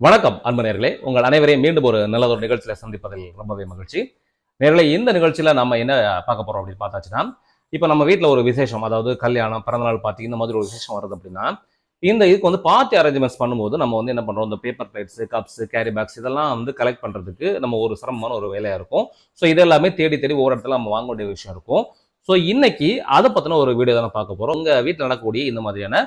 வணக்கம் அன்பு நேர்களே உங்கள் அனைவரையும் மீண்டும் ஒரு நல்லதொரு நிகழ்ச்சியில் சந்திப்பதில் ரொம்பவே மகிழ்ச்சி. நேர்களை இந்த நிகழ்ச்சியில் நம்ம என்ன பார்க்க போகிறோம் அப்படின்னு பார்த்தாச்சுன்னா இப்போ நம்ம வீட்டில் ஒரு விசேஷம் அதாவது கல்யாணம் பிறந்தநாள் பார்த்தி இந்த மாதிரி ஒரு விசேஷம் வருது அப்படின்னா இந்த இதுக்கு வந்து பார்ட்டி அரேஞ்ச்மெண்ட்ஸ் பண்ணும்போது நம்ம வந்து என்ன பண்ணுறோம் இந்த paper plates cups carry bags இதெல்லாம் வந்து கலெக்ட் பண்ணுறதுக்கு நம்ம ஒரு சிரமமான ஒரு வேலையாக இருக்கும். ஸோ இதெல்லாமே தேடி தேடி ஒவ்வொரு இடத்துல நம்ம வாங்க வேண்டிய விஷயம் இருக்கும். ஸோ இன்னைக்கு அதை பற்றின ஒரு வீடியோ தான் பார்க்க போகிறோம் உங்கள் வீட்டில் நடக்கக்கூடிய இந்த மாதிரியான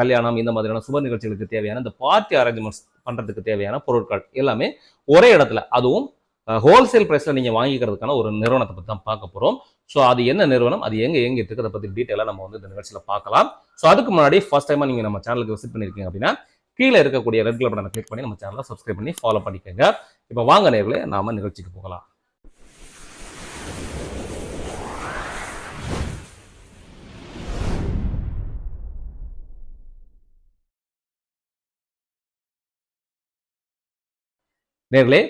கல்யாணம் இந்த மாதிரியான சுப நிகழ்ச்சிகளுக்கு தேவையான இந்த பார்ட்டி அரேஞ்ச்மெண்ட்ஸ் பண்ணுறதுக்கு தேவையான பொருட்கள் எல்லாமே ஒரே இடத்துல. அதுவும் ஹோல்சேல் ப்ரைஸில் நீங்கள் வாங்கிக்கிறதுக்கான ஒரு நிறுவனத்தை பற்றி தான் பார்க்க போகிறோம் ஸோ அது என்ன நிறுவனம் அது எங்கே எங்கே இருக்குது அதை பற்றி டீட்டெயிலாக நம்ம வந்து இந்த நிகழ்ச்சியில் பார்க்கலாம். ஸோ அதுக்கு முன்னாடி ஃபர்ஸ்ட் டைமாக நீங்கள் நம்ம சேனலுக்கு விசிட் பண்ணியிருக்கீங்க அப்படின்னா கீழே இருக்கக்கூடிய ரெட் கலர் பட்டனை கிளிக் பண்ணி நம்ம சேனலை சப்ஸ்கிரைப் பண்ணி ஃபாலோ பண்ணிக்கோங்க. இப்போ வாங்க நேர்களே நாம நிகழ்ச்சிக்கு போகலாம். நேர்களே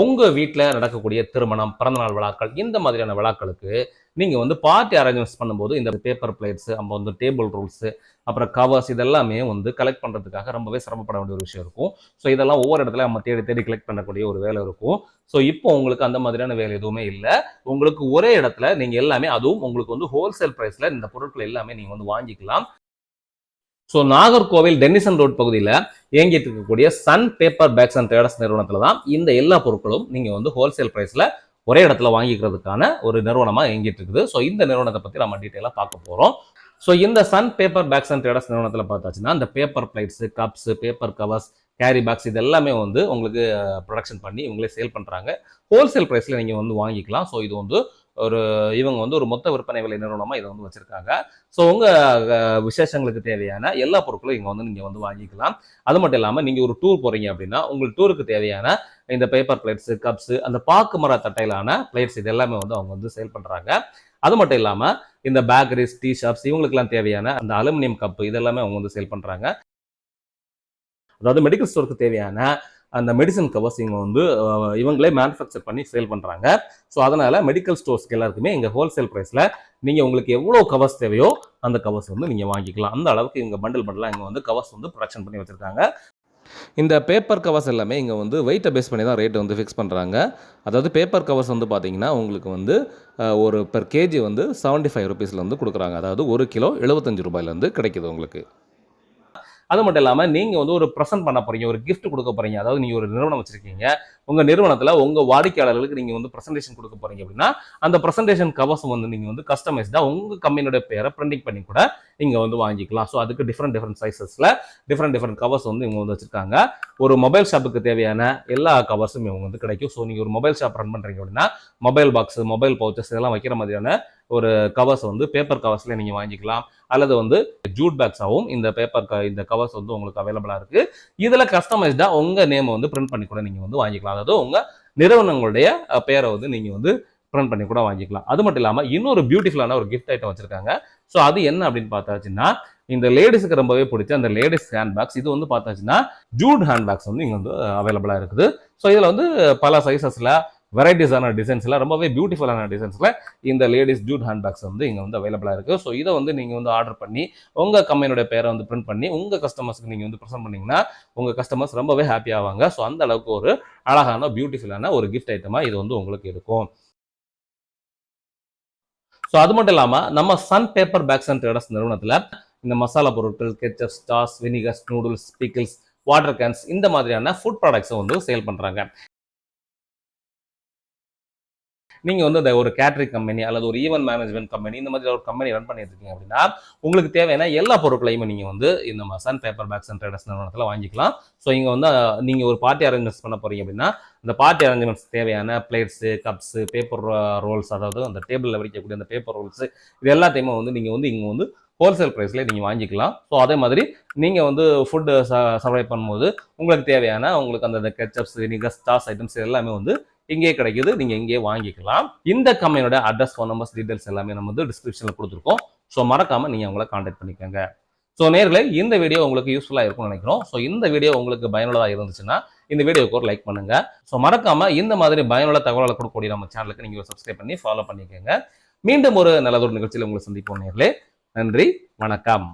உங்கள் வீட்டில் நடக்கக்கூடிய திருமணம் பிறந்தநாள் விழாக்கள் இந்த மாதிரியான விழாக்களுக்கு நீங்கள் வந்து பார்ட்டி அரேஞ்ச்மெண்ட்ஸ் பண்ணும்போது இந்த பேப்பர் பிளேட்ஸு அப்புறம் வந்து டேபிள் ரூல்ஸு அப்புறம் கவர்ஸ் இதெல்லாமே வந்து கலெக்ட் பண்ணுறதுக்காக ரொம்பவே சிரமப்பட வேண்டிய ஒரு விஷயம் இருக்கும். ஸோ இதெல்லாம் ஒவ்வொரு இடத்துல நம்ம தேடி தேடி கலெக்ட் பண்ணக்கூடிய ஒரு வேலை இருக்கும். ஸோ இப்போ உங்களுக்கு அந்த மாதிரியான வேலை எதுவுமே இல்லை. உங்களுக்கு ஒரே இடத்துல நீங்கள் எல்லாமே அதுவும் உங்களுக்கு வந்து ஹோல்சேல் ப்ரைஸில் இந்த பொருட்கள் எல்லாமே நீங்கள் வந்து வாங்கிக்கலாம். ஸோ நாகர்கோவில் டென்னிசன் ரோட் பகுதியில் இயங்கிட்டு இருக்கக்கூடிய Sun Paper Bags and Traders நிறுவனத்தில் தான் இந்த எல்லா பொருட்களும் நீங்கள் வந்து ஹோல்சேல் ப்ரைஸில் ஒரே இடத்துல வாங்கிக்கிறதுக்கான ஒரு நிறுவனமாக இயங்கிட்டு இருக்குது ஸோ இந்த நிறுவனத்தை பற்றி நம்ம டீட்டெயிலாக பார்க்க போகிறோம் ஸோ இந்த Sun Paper Bags and Traders நிறுவனத்தில் பார்த்தாச்சுன்னா இந்த paper plates cups paper covers carry bags இது எல்லாமே வந்து உங்களுக்கு uh, ப்ரொடக்ஷன் பண்ணி இவங்களே சேல் பண்ணுறாங்க ஹோல்சேல் ப்ரைஸில் நீங்கள் வந்து வாங்கிக்கலாம். ஸோ இது வந்து ஒரு இவங்க வந்து ஒரு மொத்த விற்பனை விலை நிறுவனமாக இதை வந்து வச்சுருக்காங்க. ஸோ உங்கள் விசேஷங்களுக்கு தேவையான எல்லா பொருட்களும் இங்கே வந்து நீங்கள் வந்து வாங்கிக்கலாம். அது மட்டும் இல்லாமல் நீங்கள் ஒரு டூர் போகிறீங்க அப்படின்னா உங்களுக்கு டூருக்கு தேவையான இந்த பேப்பர் பிளேட்ஸு கப்ஸு அந்த பாக்கு மர தட்டையிலான பிளேட்ஸ் இது எல்லாமே வந்து அவங்க வந்து சேல் பண்ணுறாங்க அது மட்டும் இல்லாமல் இந்த பேக்கரிஸ் டீ ஷாப்ஸ் இவங்களுக்குலாம் தேவையான அந்த அலுமினியம் கப்பு இதெல்லாமே அவங்க வந்து சேல் பண்ணுறாங்க அதாவது மெடிக்கல் ஸ்டோருக்கு தேவையான அந்த மெடிசன் கவர்ஸ் இவங்க வந்து இவங்களே மேனுஃபேக்சர் பண்ணி சேல் பண்ணுறாங்க ஸோ அதனால் மெடிக்கல் ஸ்டோர்ஸ்க்கு எல்லாருக்குமே இங்கே ஹோல்சேல் ப்ரைஸில் நீங்கள் உங்களுக்கு எவ்வளோ கவர்ஸ் தேவையோ அந்த கவர்ஸ் வந்து நீங்கள் வாங்கிக்கலாம். அந்த அளவுக்கு இங்கே பண்டில் பண்டலாக இங்கே வந்து கவர்ஸ் வந்து ப்ரொடக்ஷன் பண்ணி வச்சுருக்காங்க. இந்த பேப்பர் கவர்ஸ் எல்லாமே இங்கே வந்து வெயிட்டை பேஸ் பண்ணி தான் ரேட் வந்து ஃபிக்ஸ் பண்ணுறாங்க அதாவது பேப்பர் கவர்ஸ் வந்து பார்த்தீங்கன்னா உங்களுக்கு வந்து ஒரு பெர் கேஜி வந்து செவன்ட்டி ஃபைவ் ருபீஸில் வந்து கொடுக்குறாங்க. அதாவது ஒரு கிலோ எழுபத்தஞ்சு ரூபாயிலேருந்து கிடைக்குது உங்களுக்கு. அது மட்டும் இல்லாமல் நீங்கள் வந்து ஒரு ப்ரெசென்ட் பண்ண போகிறீங்க ஒரு கிஃப்ட் கொடுக்க போகிறீங்க அதாவது நீங்கள் ஒரு நிறுவனம் வச்சுருக்கீங்க. உங்கள் நிறுவனத்தில் உங்கள் வாடிக்கையாளர்களுக்கு நீங்கள் வந்து ப்ரெசன்டேஷன் கொடுக்க போறீங்க அப்படின்னா அந்த ப்ரெசன்டேஷன் கவர்ஸ் வந்து நீங்கள் வந்து கஸ்டமைஸ்டாக உங்கள் கம்பெனியோட பேரை பிரிண்டிங் பண்ணி கூட நீங்கள் வந்து வாங்கிக்கலாம். ஸோ அதுக்கு டிஃப்ரெண்ட் டிஃப்ரெண்ட் சைஸஸில் டிஃப்ரெண்ட் டிஃப்ரெண்ட் கவர்ஸ் வந்து இவங்க வந்து வச்சுருக்காங்க. ஒரு மொபைல் ஷாப்புக்கு தேவையான எல்லா கவர்ஸும் இவங்க வந்து கிடைக்கும். ஸோ நீங்கள் ஒரு மொபைல் ஷாப் ரன் பண்ணுறீங்க அப்படின்னா மொபைல் பாக்ஸ் மொபைல் பவுச்சஸ் இதெல்லாம் வைக்கிற மாதிரியான ஒரு கவர்ஸ் வந்து பேப்பர் கவர்ஸில் நீங்கள் வாங்கிக்கலாம். அல்லது வந்து ஜூட் பேக்ஸாகவும் இந்த பேப்பர் க இந்த கவர்ஸ் வந்து உங்களுக்கு அவைலபிளாக இருக்குது இதில் கஸ்டமைஸ்டாக உங்கள் நேமை வந்து பிரிண்ட் பண்ணி கூட நீங்கள் வந்து வாங்கிக்கலாம். அதாவது உங்கள் நிறுவனங்களுடைய பேரை வந்து நீங்கள் வந்து பிரிண்ட் பண்ணி கூட வாங்கிக்கலாம். அது மட்டும் இல்லாமல் இன்னொரு பியூட்டிஃபுல்லான ஒரு கிஃப்ட் ஐட்டம் வச்சிருக்காங்க. ஸோ அது என்ன அப்படின்னு பார்த்தாச்சுன்னா இந்த லேடிஸுக்கு ரொம்பவே பிடிச்ச அந்த லேடிஸ் ஹேண்ட் பேக்ஸ் இது வந்து பார்த்தாச்சுன்னா ஜூட் ஹேண்ட் பேக்ஸ் வந்து இங்கே வந்து அவைலபிளாக இருக்குது. ஸோ இதில் வந்து பல சைஸஸில் வெரைட்டிஸான டிசைன்ஸில் ரொம்பவே பியூட்டிஃபுல்லான டிசைன்ஸில் இந்த லேடிஸ் ஜூட் ஹேண்ட்பேக்ஸ் வந்து இங்கே வந்து அவைலபிளாக இருக்குது ஸோ இதை வந்து நீங்கள் வந்து ஆர்டர் பண்ணி உங்கள் கம்பெனியோட பேரை வந்து பிரிண்ட் பண்ணி உங்கள் கஸ்டமர்ஸ்க்கு நீங்கள் வந்து ப்ரெசென்ட் பண்ணீங்கன்னா உங்கள் கஸ்டமர்ஸ் ரொம்பவே ஹாப்பி ஆவாங்க. ஸோ அந்த அளவுக்கு ஒரு அழகான பியூட்டிஃபுல்லான ஒரு கிஃப்ட் ஐட்டமாக இது வந்து உங்களுக்கு இருக்கும். ஸோ அது மட்டும் இல்லாமல் நம்ம Sun Paper Bags and Traders நிறுவனத்தில் இந்த மசாலா பொருட்கள் ketchup straws vinegars noodles pickles water cans இந்த மாதிரியான ஃபுட் ப்ராடக்ட்ஸை வந்து சேல் பண்ணுறாங்க நீங்கள் வந்து இந்த ஒரு கேட்ரிங் கம்பெனி அல்லது ஒரு ஈவெண்ட் மேனேஜ்மெண்ட் கம்பெனி இந்த மாதிரி ஒரு கம்பெனி ரன் பண்ணிட்டு இருக்கீங்க அப்படின்னா உங்களுக்கு தேவையான எல்லா பொருட்களையும் நீங்கள் வந்து இந்த Sun Paper Bags and Traders நிறுவனத்தில் வாங்கிக்கலாம். ஸோ இங்கே வந்து நீங்கள் ஒரு பார்ட்டி அரேஞ்ச்மெண்ட்ஸ் பண்ண போகிறீங்க அப்படின்னா இந்த பார்ட்டி அரேஞ்ச்மெண்ட்ஸ் தேவையான பிளேட்ஸு கப்ஸு பேப்பர் ரோல்ஸ் அதாவது அந்த டேபிளில் விரிக்கக்கூடிய அந்த பேப்பர் ரோல்ஸு இது எல்லாத்தையுமே வந்து நீங்கள் வந்து இங்கே வந்து ஹோல்சேல் ப்ரைஸில் நீங்கள் வாங்கிக்கலாம். ஸோ அதே மாதிரி நீங்கள் வந்து ஃபுட்டு ச சர்வை பண்ணும்போது உங்களுக்கு தேவையான உங்களுக்கு அந்த கெச்சப்ஸ் நீங்கள் ஸ்டாஸ் ஐட்டம்ஸ் எல்லாமே வந்து இங்கே கிடைக்குது நீங்கள் இங்கே வாங்கிக்கலாம். இந்த கம்பெனியோட அட்ரஸ் ஃபோன் நம்பர்ஸ் டீடைல்ஸ் எல்லாமே நம்ம வந்து டிஸ்கிரிப்ஷனில் கொடுத்துருக்கோம். ஸோ மறக்காமல் நீங்கள் அவங்கள காண்டாக்ட் பண்ணிக்கோங்க. ஸோ நேர்களை இந்த வீடியோ உங்களுக்கு யூஸ்ஃபுல்லாக இருக்கும்னு நினைக்கிறோம். ஸோ இந்த வீடியோ உங்களுக்கு பயனுள்ளதாக இருந்துச்சுன்னா இந்த வீடியோக்கு ஒரு லைக் பண்ணுங்க. ஸோ மறக்காம இந்த மாதிரி பயனுள்ள தகவல்களை கொடுக்கக்கூடிய நம்ம சேனலுக்கு நீங்கள் சப்ஸ்கிரைப் பண்ணி ஃபாலோ பண்ணிக்கோங்க. மீண்டும் ஒரு நல்லதொரு நிகழ்ச்சியில் உங்களை சந்திப்போம் நேர்களே. நன்றி வணக்கம்.